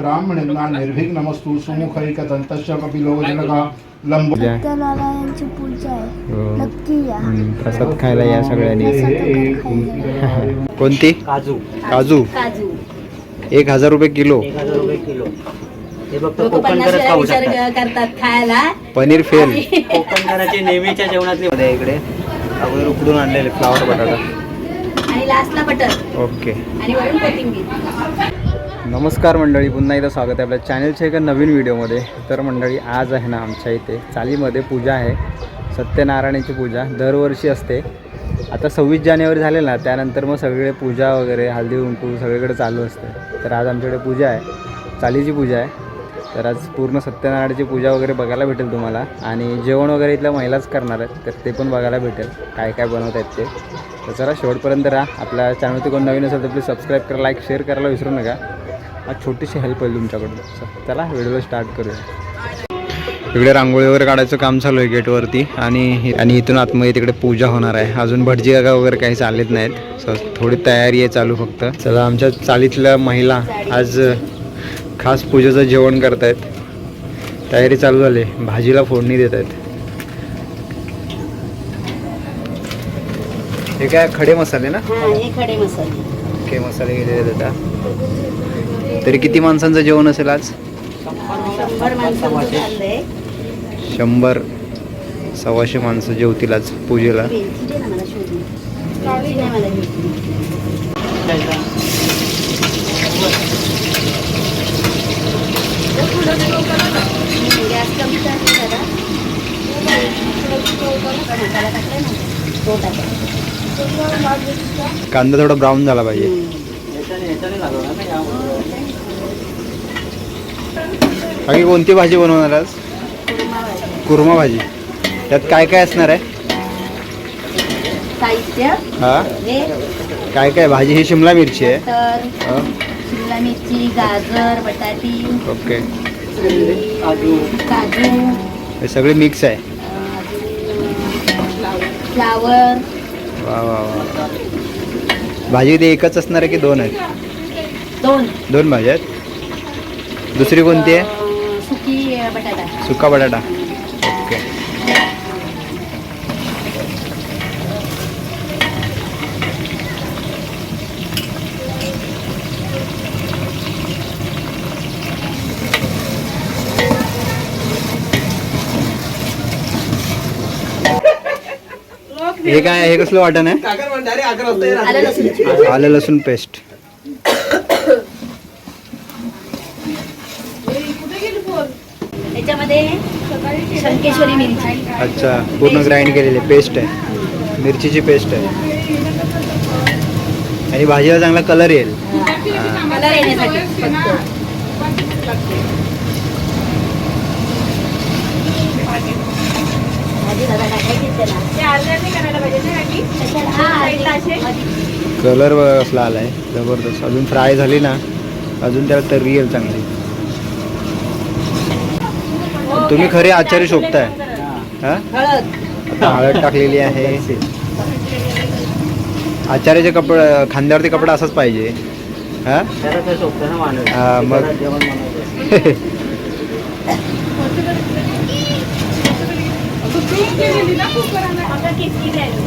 ब्राह्मणेंना निर्विघ्नमस्तु सुमुखैकदन्तश्च कपिलो लंब सत्यनारायण यांची पूजा आहे. हो. नक्की या. हम्म, प्रसाद खायला या सगळ्यांनी. कोणती? काजू. काजू. काजू. एक हजार रुपये किलो. एक हजार रुपये हे करतात खायला. पनीर फेल. कोकणकराची नेहमीच्या जेवणातली इकडे. अगोदर उकडून आणलेले फ्लावर बटाटा. आणि लास्टला बटर. ओके. आणि वरून कोथिंबीर. नमस्कार मंडळी पुन्हा एकदा स्वागत आहे आपल्या चॅनलच्या एका नवीन व्हिडिओमध्ये. तर मंडळी आज आहे ना आमच्या इथे चालीमध्ये पूजा आहे. सत्यनारायणाची पूजा दरवर्षी असते. आता सव्वीस जानेवारी झाले ना त्यानंतर मग सगळीकडे पूजा वगैरे हळदी कुंकू सगळीकडे चालू असते. तर आज आमच्याकडे पूजा आहे. चालीची पूजा आहे. तर आज पूर्ण सत्यनारायणाची पूजा वगैरे बघायला भेटेल तुम्हाला. आणि जेवण वगैरे इथल्या महिलाच करणार आहेत तर ते पण बघायला भेटेल. काय काय बनवत आहेत ते. तर जरा शेवटपर्यंत राहा. आपल्या चॅनलवरती कोण नवीन असेल तर प्लीज सबस्क्राईब करा लाईक शेअर करायला विसरू नका. आज छोटीशी हेल्प होईल तुमच्याकडून. चला व्हिडिओला स्टार्ट करूया. इकडे रांगोळी वगैरे काढायचं काम चालू आहे गेटवरती. आणि आणि इथून आतमध्ये तिकडे पूजा होणार आहे. अजून भटजी काका वगैरे काही चालत नाहीत. सो थोडी तयारी आहे चालू फक्त. चला आमच्या चालीतल्या महिला आज खास पूजेचं जेवण करतायत. तयारी चालू झाली. भाजीला फोडणी देत आहेत हे काय खडे मसाले ना? खडे मसाले. ओके मसाले आहेत आता. तरी किती माणसांचं जेवण असेल आज? शंभर सव्वाशे माणसं जेवतील आज पूजेला. कांदा थोडा ब्राऊन झाला पाहिजे. बाकी कोणती भाजी बनवणार आज? कुर्मा भाजी. त्यात काय काय असणार आहे? साहित्य हा? हे. काय काय? भाजी ही शिमला मिरची आहे. तर हा, शिमला मिरची गाजर बटाटी. ओके. काजू काजू. हे सगळे मिक्स आहे. फ्लावर. वा वा वा. भाजी ते एकच असणार आहे की दोन आहेत? दोन. दोन भाज्या आहेत. दुसरी कोणती आहे? सुकी अं, बटाटा। सुका बटाटा? ओके. हे काय हे कसलं वाटण आहे? आलं लसूण आलं लसूण पेस्ट त्याच्यामध्ये शंकेश्वरी मिरची. अच्छा पूर्ण ग्राइंड केलेली पेस्ट आहे. मिरचीची पेस्ट आहे. आणि भाजीला चांगला कलर येईल. कलर येण्यासाठी. फक्त भाजी दादा टाकायची त्याला. कशाला? हा, आधी- कलर कसला आलाय जबरदस्त. अजून फ्राय झाली ना अजून त्याला तर्री येईल चांगली. तुम्ही खरे आचार्य शोभताय. हा? हळद. टाकलेली आहे. आचार्याचे कपडे खांद्यावरती कपडा असाच पाहिजे. हा? हा, मग.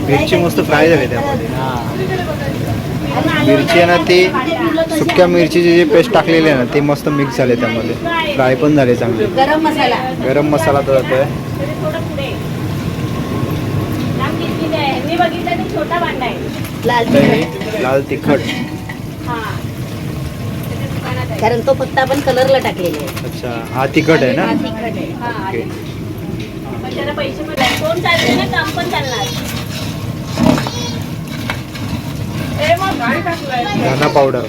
मिरची मस्त फ्राय झाली त्यामध्ये. मिरची आहे ना ती सुक्या मिरचीची जी पेस्ट टाकलेली आहे ना ते मस्त मिक्स झाले त्यामध्ये. फ्राय पण झाले चांगले. गरम मसाला. गरम मसाला तर जातोय. लाल तिखट लाल तिखट. कारण तो फक्त आपण कलरला टाकलेला आहे. अच्छा हा तिखट आहे ना? हा तिखट आहे. ओके धना पावडर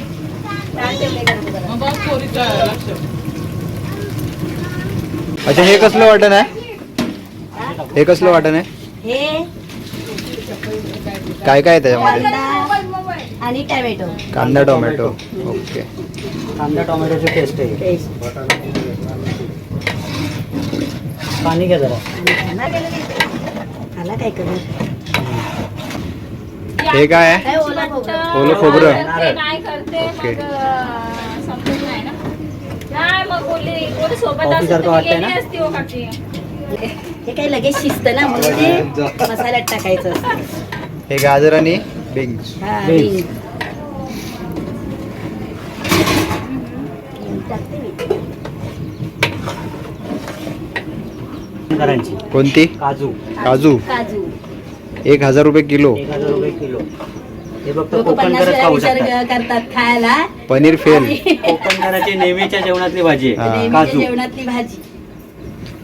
अच्छा हे कसलं वाटण आहे? हे कसलं वाटण आहे? हे काय काय आहे त्याच्यामध्ये? कांदा आणि टॅमॅटो. कांदा टोमॅटो. ओके. कांदा टोमॅटोची पेस्ट आहे. पाणी घ्या जरा. आला काय करू? हे काय आहे? काय ओला खोबरं. ओके. वाटतंय ना? हे काय लगेच शिस्त ना म्हणून ते मसाल्यात टाकायचं असतं. हे गाजर आणि बीन्स हा, Beans. हिंग. हिंग टाकते मी. करांची कोणती? काजू. काजू. काजू. एक हजार रुपये किलो. एक हजार रुपये किलो. हे फक्त लोक कोकण पन्नास करत वेळा खाऊ विचार शकतात. करतात खायला. पनीर फेल. नेहमीच्या जेवणातली भाजी हा. आहे नेहमीच्या काजू. जेवणातली भाजी.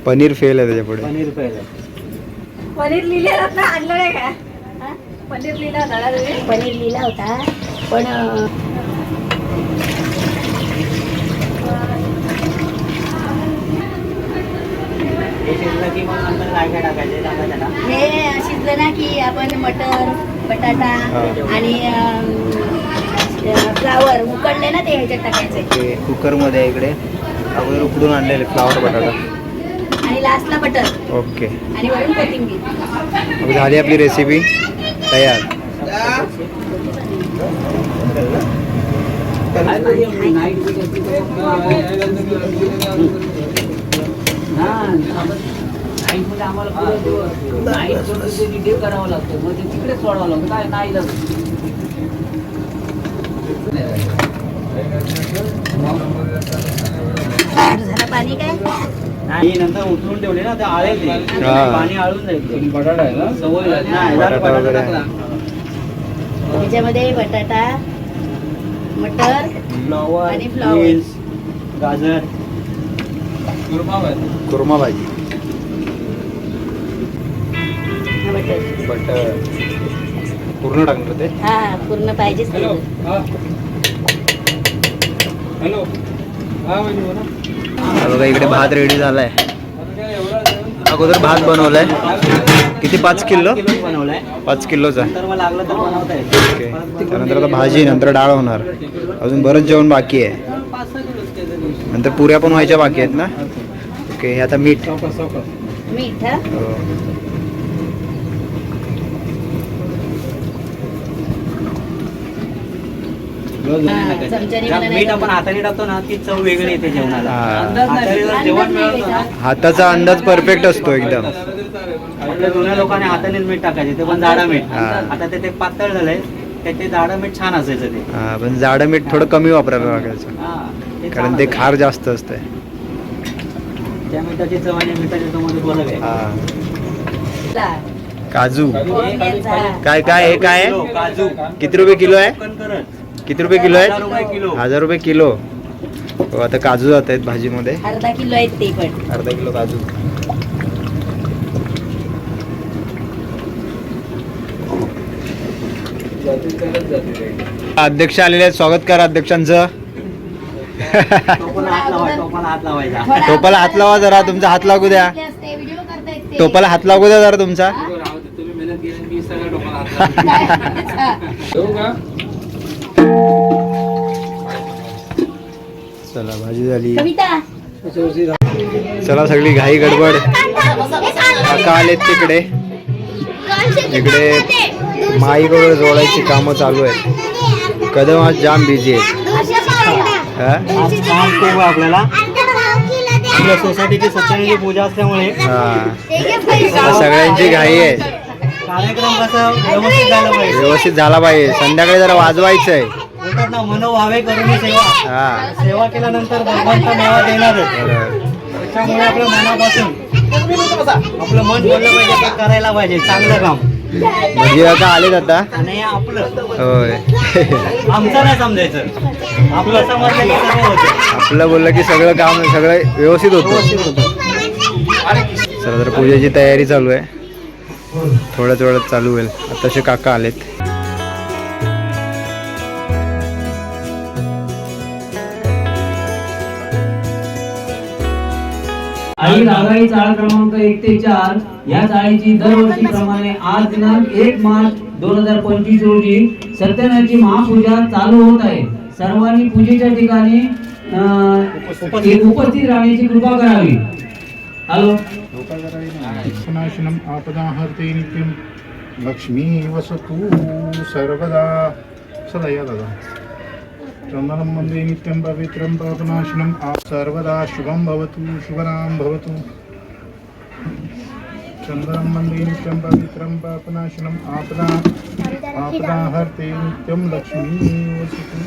पनीर फेल आहे त्याच्यापुढे. पनीर पहिलं पनीर लिहिलेलं ना आणलं नाही का? हा? पनीर लिहिला होता ना तुम्ही? पनीर लिहिला होता. पण अं, हे शिजलं की मग नंतर काय काय टाकायचे सांगा त्याला हे शिजलं ना की आपण मटर बटाटा. आणि फ्लावर उकडले ना ते ह्याच्यात टाकायचे. ते कुकरमध्ये आहे इकडे अगोदर उकडून आणलेले फ्लावर बटाटा. आणि लास्टला बटर. ओके. आणि वरून कोथिंबीर. मग झाली आपली रेसिपी तयार. झालं पाणी काय नाही नंतर उतरून ठेवले ना ते आळेल ते. पाणी आळून जाईल ते. सवय झाली. नाही, जरा बटाटा. टाकला. त्याच्यामध्ये बटाटा मटर आणि फ्लॉवर. गाजर कुर्मा भाजी बटर बटर पूर्ण टाकणार ते? हा पूर्ण पाहिजेच तेवढं. हा. बघा इकडे भात रेडी झालाय. अगोदर भात बनवलाय. किती पाच किलो? बनवलाय. पाच किलोचा. नंतर मग लागलं तर बनवता येईल ओके. त्यानंतर आता भाजी नंतर डाळ होणार. अजून बरंच जेवण बाकी आहे. नंतर पुऱ्या पण व्हायच्या बाकी आहेत ना? ओके आता मीठ. मीठ हा? हाताचा अंदाज परफेक्ट असतो एकदम. आपल्या जुन्या लोकांनी हातानेच मीठ टाकायचे ते पण जाडा मीठ. आता ते ते पातळ झालंय ते ते जाडं मीठ छान असायचं ते. पण जाडं मीठ थोडं कमी वापरायला लागायचं कारण ते. खार जास्त असतंय. त्या मिठाची चव आणि मिठाच्या चवमध्ये फरक आहे. हा. ला. काजू. काय काय हे काय आहे? काजू. किती रुपये किलो आहे? किती रुपये किलो हजार रुपये आहे किलो. हजार रुपये किलो. हो आता काजू जात आहेत भाजीमध्ये. अर्धा किलो आहेत ते पण. अर्धा किलो काजू. अध्यक्ष आलेले आहेत. स्वागत करा अध्यक्षांचं. टोपाला हात लावायचा टोपाला हात लावायचा. टोपाला हात लावा जरा तुमचा हात लागू द्या. टोपाला हात लागू द्या जरा तुमचा. चला भाजी झाली. कविता. चला सगळी घाई गडबड. काका आलेत तिकडे. इकडे माईक वगैरे जोडायची कामं चालू आहेत. कदम आज जाम बिझी आहे हा? आज काम खूप आहे आपल्याला. आपल्या सोसायटीची सत्यनारायणची पूजा असल्यामुळे. हा. सगळ्यांची घाई आहे. कार्यक्रम कसं व्यवस्थित झालं पाहिजे. व्यवस्थित झाला पाहिजे. संध्याकाळी जरा वाजवायचं आहे बोलतात ना मनोभावे करून सेवा. हा. सेवा केल्यानंतर भगवंत मेवा देणारच. त्याच्यामुळे आपल्या मनापासून आपलं मन बोललं पाहिजे ते करायला पाहिजे. चांगलं काम. म्हणजे आता आलेत आता. होय. आपलं बोललं की सगळं काम सगळं व्यवस्थित होतं. व्यवस्थित होतं. चला तर पूजेची तयारी चालू आहे. थोड्याच वेळात चालू होईल. आताशे काका आलेत. आई रागाई चाळ क्रमांक एक ते चार या चाळीची दरवर्षीप्रमाणे आज दिनांक एक मार्च दोन हजार पंचवीस रोजी सत्यनारायणची महापूजा चालू होत आहे. सर्वांनी पूजेच्या ठिकाणी उपस्थित. राहण्याची कृपा करावी. हॅलो. विघ्नाशनम आपदाहर्ते नित्यं लक्ष्मी वसतु सर्वदा. सदा या दादा. चन्दनं वन्दे नित्यं पवित्रं पापनाशनं आ- सर्वदा शुभं भवतु शुभनां भवतु। चन्दनं वन्दे नित्यं पवित्रं पापनाशनम् आपदा आपदाहर्ते नित्यं लक्ष्मी वसतु।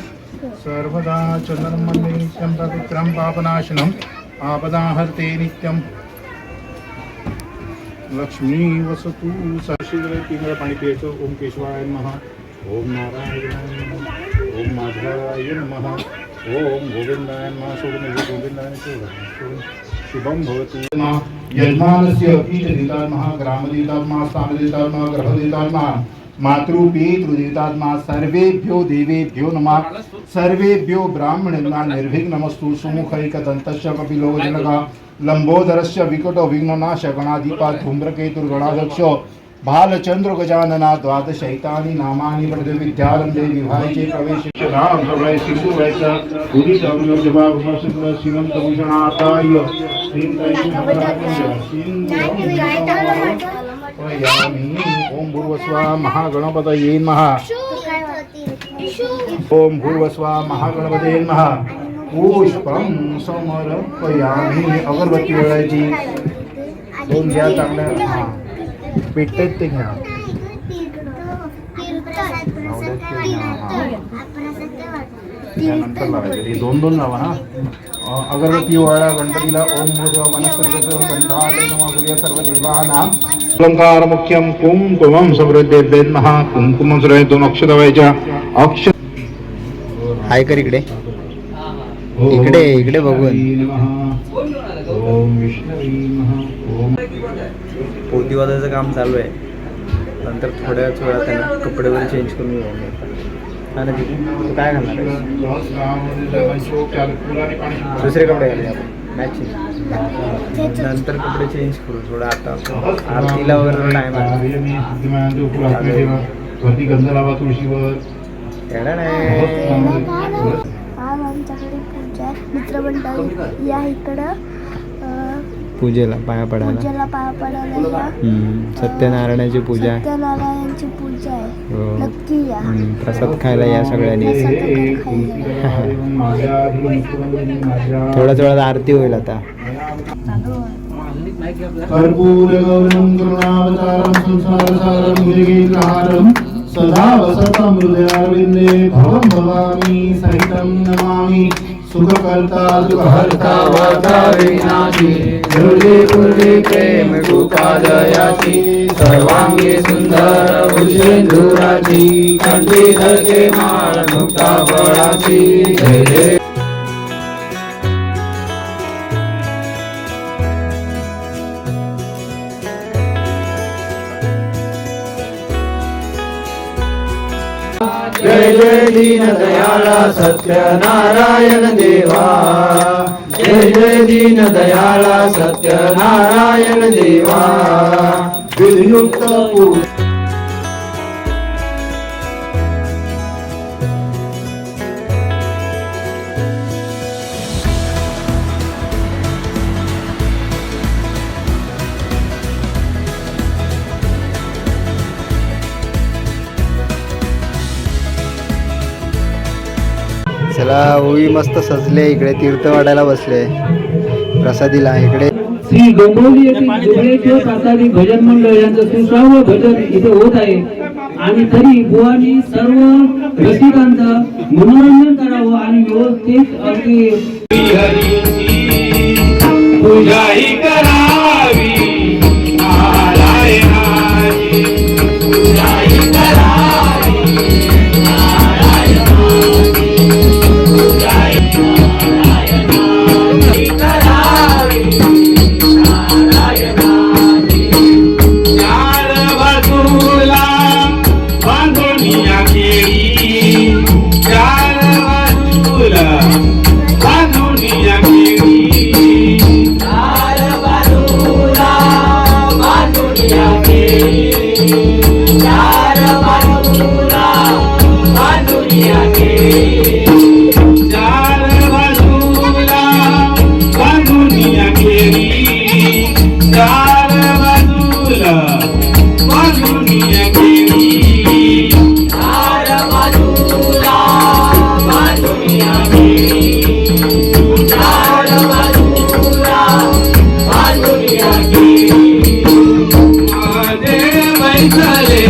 सर्वदा चन्दनं वन्दे नित्यं पवित्रं पापनाशनम् आपदाहर्ते नित्यं लक्ष्मी वसतु। तीन वेळा पाणी प्यायचं ओम केशवाय नमः। ओम ओम ગોવિંદાય નમઃ ઓમ ગોવિંદાય નમઃ સુગમે ગોવિંદાય શુભમ ભવતુ યજમાનસ્ય પીઠદિતાત્મા ગ્રામદિતાત્મા સ્થાનદિતાત્મા ગ્રહદિતાત્મા માતૃપિતૃદિતાત્મા સર્વેભ્યો દેવેભ્યો નમઃ સર્વેભ્યો બ્રાહ્મણેભ્યઃ નિર્વિઘ્નમસ્તુ સુમુખૈકદંતસ્ય કપિલોજનકા લંબોદરસ્ય વિકટો વિઘ્નનાશ ગણાધિપા ધૂમ્રકેતુર્ગણાધક્ષ भालचंद्र गजानना द्वादशैतानि नामानि पठते विद्यारंभे विवाहाचे प्रवेश राम प्रभय सिंधू व्हायचा उदित अवयव जबा भूषण श्रीमंत भूषणाताय ओम भूर्वस्वा महागणपतये नमः। ओम भूर्वस्वा महागणपते नमः। पुष्पं समर्पयामि अगरबत्ती वेळायची दोन घ्या चांगल्या पेटतात ते घ्या. त्यानंतर लावायचे. हे दोन दोन लावा हा अगरबत्ती वाळा गणपतीला ओम भूर्व सर्व देवानां. अलंकार मुख्यम कुंकुमम समृद्धे महा कुंकुमम सुराय दोन अक्षर व्हायच्या अक्षर हाय कर इकडे. इकडे इकडे बघून. ओम विष्णवी ओम पोती वाजायचं काम चालू आहे. नंतर थोड्याच वेळात त्यांना कपडे वगैरे चेंज करून येऊ आम्ही. तू काय घालणार दुसरे कपडे घालूया आपण. मॅचिंग नंतर कपडे चेंज करू थोडं आता. आरतीला वगैरे टाईम आहे. वरती गंध लावा तुळशीवर नाही आज आमच्याकडे पूजा आहे. या इकडं. पूजेला पाया पडायला. पूजेला पाया पडायला हम्म, सत्यनारायणाची पूजा. आहे सत्यनारायणची पूजा आहे. हो. नक्की या. हम्म, प्रसाद खायला या सगळ्यांनी. थोड्याच वेळात आरती होईल आता. कर्पूरगौरं करुणावतारं संसारसारं भुजगेन्द्रहारं सदा भवं भवामि सहितं नमामि। सुखकर्ता दुःखहर्ता वार्ता विनाशी हृदे पूर्वे प्रेम कृपादयाची सर्वांगी सुंदर भुजेंदुराची कंठी धरके माळ मुक्ता फळाची जय जय दीन दयाळा सत्यनारायण देवा. जय जय दीन दयाळा सत्यनारायण देवा. विधियुक्त चला ओवी मस्त सजले इकडे तीर्थ वाढायला बसले. प्रसादीला इकडे. श्री डोंबिवली येथील प्रासादिक भजन मंडळ यांचं सुश्राव्य भजन इथे होत आहे. आणि तरी बुवानी सर्व रसिकांचं मनोरंजन करावं आणि व्यवस्थित अगदी Dale.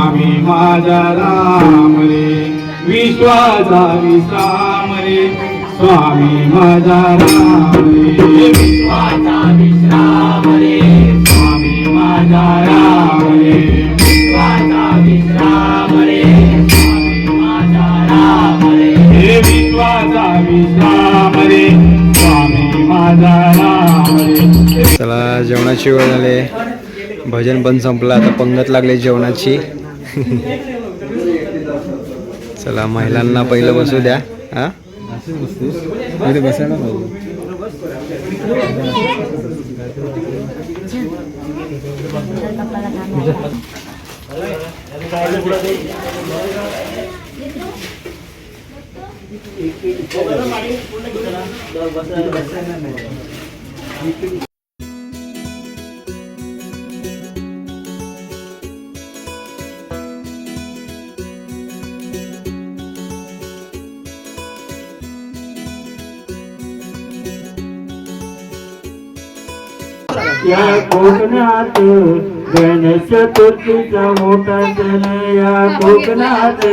स्वामी माझा राम रे विश्वाचा विश्राम रे स्वामी माझा राम रे विश्वाचा विश्राम रे स्वामी माझा राम रे विश्वाचा विश्राम रे स्वामी माझा राम रे हे विश्वाचा विश्राम रे स्वामी माझा राम रे चला जेवणाची वेळ झाली. भजन पण संपलं आता पंगत लागली जेवणाची. चला महिलांना पहिलं बसू द्या हा बसायला या कोकणात गणेश चतुर्थीचा मोठा सण या कोकणात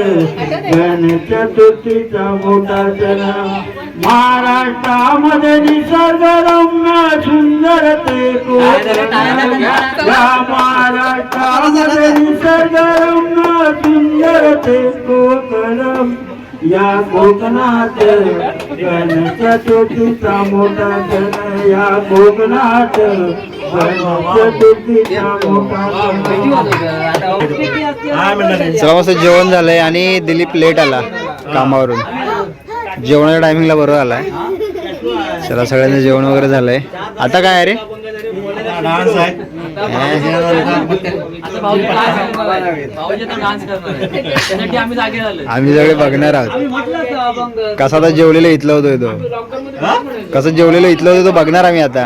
गणेश चतुर्थीचा मोठा सण महाराष्ट्रामध्ये निसर्गरम्य सुंदर ते कोकण या महाराष्ट्रामध्ये निसर्गरम्य सुंदर ते कोकण या कोकणात गणेश चतुर्थीचा मोठा सण या कोकणात चला मस्त जेवण झालंय आणि दिलीप लेट आला कामावरून. जेवणाच्या टायमिंगला बरोबर आलाय. चला सगळ्यांचं जेवण वगैरे झालंय. आता काय आहे रे? आम्ही सगळे बघणार आहोत. कसा आता जेवलेलं इथलं होतो तो. कसं जेवलेलं इथलं होतं तो बघणार आम्ही आता.